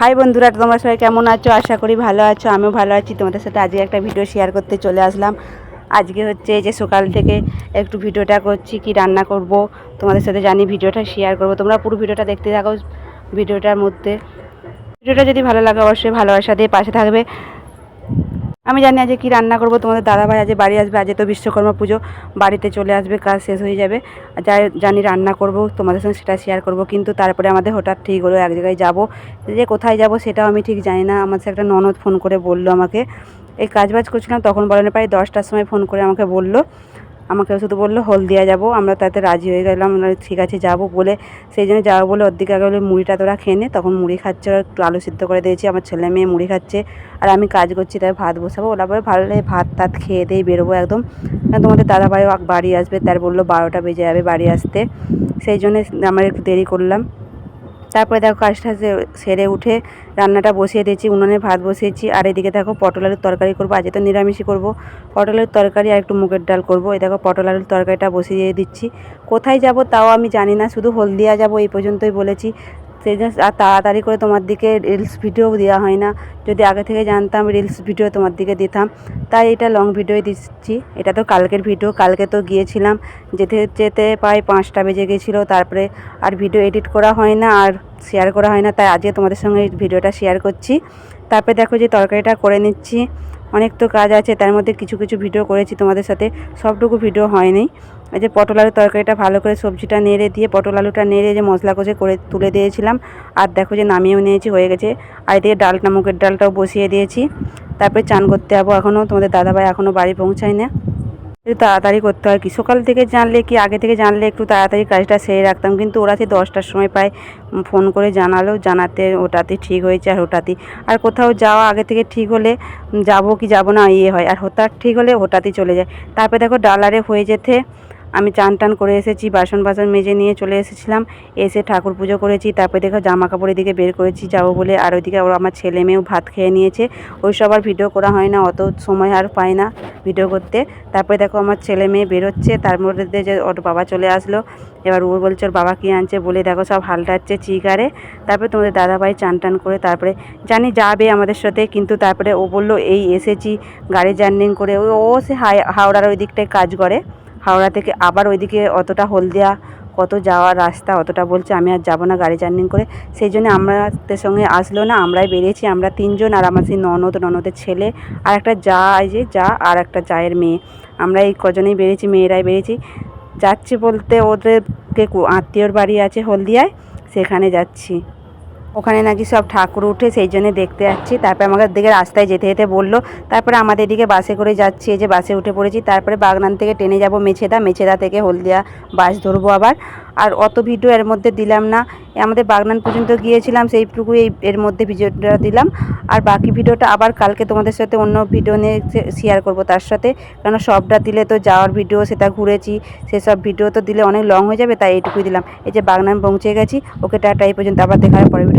High বন্ধুরা, তোমরা সবাই কেমন আছো? আশা করি ভালো আছো, আমিও ভালো আছি। তোমাদের সাথে আজকে একটা ভিডিও শেয়ার করতে চলে আসলাম। আজকে হচ্ছে যে সকাল থেকে একটু ভিডিওটা করছি, কি রান্না করব? তোমাদের সাথে জানি ভিডিওটা শেয়ার করব। তোমরা পুরো ভিডিওটা দেখতে থাকো ভিডিওটার মধ্যে। ভিডিওটা যদি ভালো লাগে, অবশ্যই ভালোবাসা দিয়ে পাশে থাকবে। আমি জানি আজকে কী রান্না করব, তোমাদের দাদাভাই আজ বাড়ি আসবে, আজকে তো বিশ্বকর্মা পুজো, বাড়িতে চলে আসবে, কাজ শেষ হয়ে যাবে। যাই, জানি রান্না করব, তোমাদের সঙ্গে সেটা শেয়ার করব, কিন্তু তারপরে আমাদের হঠাৎ ঠিক হলো, এক জায়গায় যাব। যে কোথায় যাব সেটাও আমি ঠিক জানি না, আমার একটা ননদ ফোন করে বলল আমাকে। এই কাজবাজ করছিলাম, তখন বলেন, প্রায় দশটার সময় ফোন করে আমাকে বলল। আমাকে শুধু বলল, হলদিয়া যাব। আমরা তাতে রাজি হয়ে গেলাম। ঠিক আছে, যাব বলে, সেই জন্য যাব বলে ওর দিকে আগে বলে, মুড়িটা তোরা খেয়ে নে। তখন মুড়ি খাচ্ছে, ওরা একটু আলু সিদ্ধ করে দিয়েছি, আমার ছেলে মেয়ে মুড়ি খাচ্ছে, আর আমি কাজ করছি, তাই ভাত বসাবো। ওরা পরে ভালো লাগে ভাত টাত খেয়ে দিয়ে বেরোবো একদম। তোমাদের দাদাভাই বাড়ি আসবে, তার বলল বারোটা বেজে যাবে বাড়ি আসতে। সেই জন্যে আমরা একটু দেরি করলাম। তারপরে দেখো কাজটা সেরে উঠে রান্নাটা বসিয়ে দিয়েছি, উনুনে ভাত বসিয়েছি, আর এদিকে দেখো পটল আলুর তরকারি করব, আজকে তো নিরামিষই করব। পটলের তরকারি আর একটু মুগের ডাল করব, এই দেখো পটল আলুর তরকারিটা বসিয়ে দিচ্ছি। কোথায় যাব তাও আমি জানি না, শুধু হলদিয়া যাব এই পর্যন্তই বলেছি। সেই জন্য আর তাড়াতাড়ি করে তোমার দিকে রিলস ভিডিও দেওয়া হয় না। যদি আগে থেকে জানতাম রিলস ভিডিও তোমার দিকে দিতাম, তাই এটা লং ভিডিওই দিচ্ছি। এটা তো কালকের ভিডিও কালকে তো গিয়েছিলাম। যেতে যেতে প্রায় পাঁচটা বেজে গেছিল তারপরে আর ভিডিও এডিট করা হয় না, আর শেয়ার করা হয় না, তাই আজকে তোমাদের সঙ্গে ভিডিওটা শেয়ার করছি। তারপরে দেখো যে তরকারিটা করে নিচ্ছি। অনেক তো কাজ আছে, তার মধ্যে কিছু কিছু ভিডিও করেছি তোমাদের সাথে, সবটুকু ভিডিও হয়নি। এই যে পটল আলুর তরকারিটা ভালো করে সবজিটা নেড়ে দিয়ে, পটল আলুটা নেড়ে যে মশলা কষে করে তুলে দিয়েছিলাম। আর দেখো যে নামিয়েও নিয়েছি, হয়ে গেছে। আর এদিকে ডালটা, মুগের ডালটাও বসিয়ে দিয়েছি। তারপরে চান করতে যাব এখনও তোমাদের দাদাভাই এখনও বাড়ি পৌঁছায় না। একটু তাড়াতাড়ি করতে হয়। কি সকাল থেকে জানলে কি, আগে থেকে জানলে একটু তাড়াতাড়ি কাজটা সেরে রাখতাম। কিন্তু ওরা সেই দশটার সময় পায় ফোন করে জানালো, জানাতে ওটাতে ঠিক হয়েছে আর ওটাতেই আর কোথাও যাওয়া আগে থেকে ঠিক হলে যাব কি যাব না ইয়ে হয়। আর হঠাৎ ঠিক হলে ওটাতেই চলে যায়। তারপরে দেখো ডালারে হয়ে যেতে আমি চান টান করে এসেছি বাসন বাসন মেজে নিয়ে চলে এসেছিলাম। এসে ঠাকুর পুজো করেছি, তারপরে দেখো জামা কাপড়ের দিকে বের করেছি, যাব বলে। আর ওইদিকে ওরা আমার ছেলে মেয়েও ভাত খেয়ে নিয়েছে। ওই সব আর ভিডিও করা হয় না, অত সময় আর পায় না ভিডিও করতে। তারপরে দেখো আমার ছেলে মেয়ে বেরোচ্ছে, তার মধ্যে যে ওর বাবা চলে আসলো। এবার ও বলছে, ওর বাবা কী আনছে? বলে দেখো সব হালটাচ্ছে চিকারে তারপরে তোমাদের দাদাভাই চান টান করে তারপরে, জানি যাবে আমাদের সাথে, কিন্তু তারপরে ও বলল, এই এসেছি গাড়ি জার্নিং করে। ও সে হাওড়ার ওই দিকটায় কাজ করে। হাওড়া থেকে আবার ওইদিকে অতটা হলদিয়া, কত যাওয়ার রাস্তা অতটা বলছে, আমি আর যাব না গাড়ি জার্নিং করে। সেই জন্য আমাদের সঙ্গে আসলো না, আমরাই বেরিয়েছি, আমরা তিনজন আর আমার সেই ননদ, ননদের ছেলে আর একটা যা যে যা আর একটা জায়ের মেয়ে। আমরা এই কজনেই বেরিয়েছি, মেয়েরাই বেরিয়েছি। যাচ্ছি বলতে ওদেরকে আত্মীয়র বাড়ি আছে হলদিয়ায়, সেখানে যাচ্ছি। ওখানে নাকি সব ঠাকুর উঠে সেই জন্য দেখতে যাচ্ছি। তারপরে আমাদের দিকে রাস্তায় যেতে যেতে বলল, তারপরে আমাদের দিকে বাসে করে যাচ্ছি যে বাসে উঠে পড়েছি। তারপরে বাগনান থেকে ট্রেনে যাব মেছেদা মেছেদা থেকে হলদিয়া বাস ধরবো আবার। আর অত ভিডিও এর মধ্যে দিলাম না। আমাদের বাগনান পর্যন্ত গিয়েছিলাম সেইটুকু এই এর মধ্যে ভিডিওটা দিলাম। আর বাকি ভিডিওটা আবার কালকে তোমাদের সাথে অন্য ভিডিও নিয়ে শেয়ার করব তার সাথে। কারণ সবটা দিলে তো যাওয়ার ভিডিও, সেটা ঘুরেছি, সেসব ভিডিও তো দিলে অনেক লং হয়ে যাবে, তাই এইটুকুই দিলাম। এই যে বাগনান পৌঁছে গেছি, ওকে টাটা, এই পর্যন্ত আবার দেখার ভিডিও